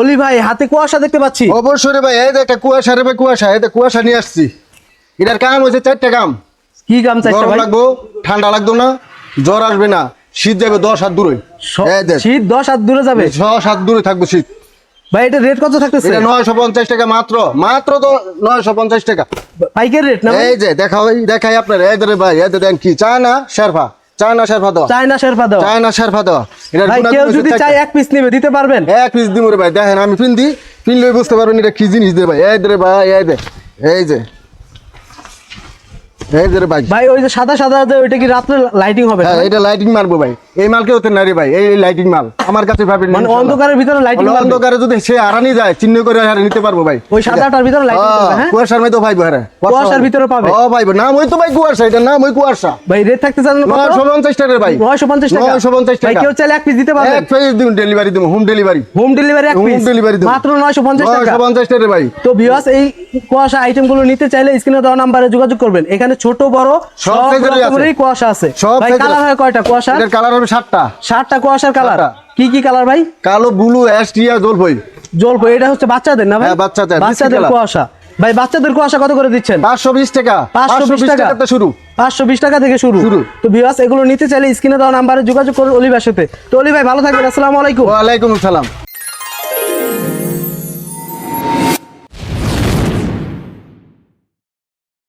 অলি ভাই হাতে কুয়াশা দেখতে পাচ্ছি। অবশ্যই রে ভাই এই যে একটা কুয়াশা রে ভাই কুয়াশা এই যে কুয়াশা নিয়ে আসছি। এটার কাম হয়েছে চারটে কাম। কি চাইছে গরম ভাই? লাগবো ঠান্ডা লাগতো না জ্বর আসবে না শীত যাবে দশ হাত দূরে। শীত দশ হাত দূরে যাবে? দশ হাত দূরে থাকব শীত। ভাই এটা রেট কত থাকতেছে? এটা নয়শো পঞ্চাশ টাকা মাত্র। মাত্র তো নয়শো পঞ্চাশ টাকা। পাইকারি রেট না এই যে দেখা ওই দেখাই আপনার। এই ধরে ভাই এই দেন কি? চায় না শেরফা? শেরফা দাও চায়না দাও চায়না শেরফা দাও এটার কেউ যদি। চাই এক পিস নেবে দিতে পারবেন? এক পিস দিব রে ভাই দেখেন আমি বুঝতে পারবেন এটা কি জিনিস দে ভাই। এই রে ভাই এই দে এই যে। এই যে ভাই। ভাই ওই যে সাদা সাদা ওইটা কি রাত্রে লাইটিং হবে হ্যাঁ এটা লাইটিং মারবো ভাই। এই মাল কেউ না রে ভাই এই লাইটিং মাল। আমার কাছে পাবেন মানে অন্ধকারের ভিতরে লাইটিং হলো অন্ধকারে যদি সে হারানি যায় চিহ্ন করে হারে নিতে পারব ভাই। ওই সাদাটার ভিতরে লাইটিং হ্যাঁ, কুয়াশার মধ্যে পাইবো হ্যাঁ কুয়াশার ভিতরে পাবে? ও পাইবো নাম ওই তো ভাই কুয়াশা এটা নাম ওই কুয়াশা। ভাই রেট থাকতে চান নয়শো পঞ্চাশ টাকা রে ভাই। নয়শো পঞ্চাশ টাকা। নয়শো পঞ্চাশ ভাই টাকা। কেউ চাইলে এক পিস দিতে পারবেন। এক পেজ দিন ডেলিভারি দিব হোম ডেলিভারি হোম ডেলিভারি এক পিস হোম ডেলিভারি দেবো। মাত্র নয়শো পঞ্চাশ টাকা। নয়শো পঞ্চাশ টাকা রে ভাই। তো ভিউয়ার্স এই কুয়াশা আইটেমগুলো নিতে চাইলে স্ক্রিনে দেওয়া নাম্বারে যোগাযোগ করবেন। এখানে ছোট বড় সব। রকমেরই কুয়াশা আছে। সব ভাই কালার হয় কয়টা? কুয়াশা এটার কালার হবে সাতটা। সাতটা কুয়াশার কালার কি কি কালার ভাই? কালো ব্লু অ্যাশ টিয়া জলপাই। জলপ এটা হচ্ছে বাচ্চাদের না ভাই? হ্যাঁ, বাচ্চাদের, বাচ্চাদের কুয়াশা। ভাই বাচ্চাদের কুয়াশা কত করে দিচ্ছেন? পাঁচশো বিশ টাকা। পাঁচশো বিশ টাকা। শুরু। পাঁচশো বিশ টাকা থেকে শুরু। শুরু। তো ভিউয়ার্স এগুলো নিতে চাইলে স্ক্রিনে দেওয়া নাম্বারে যোগাযোগ করুন অলি ভাই সাথে। তো অলি ভাই ভালো থাকবেন। আসসালামু আলাইকুম। ওয়ালাইকুম আসসালাম।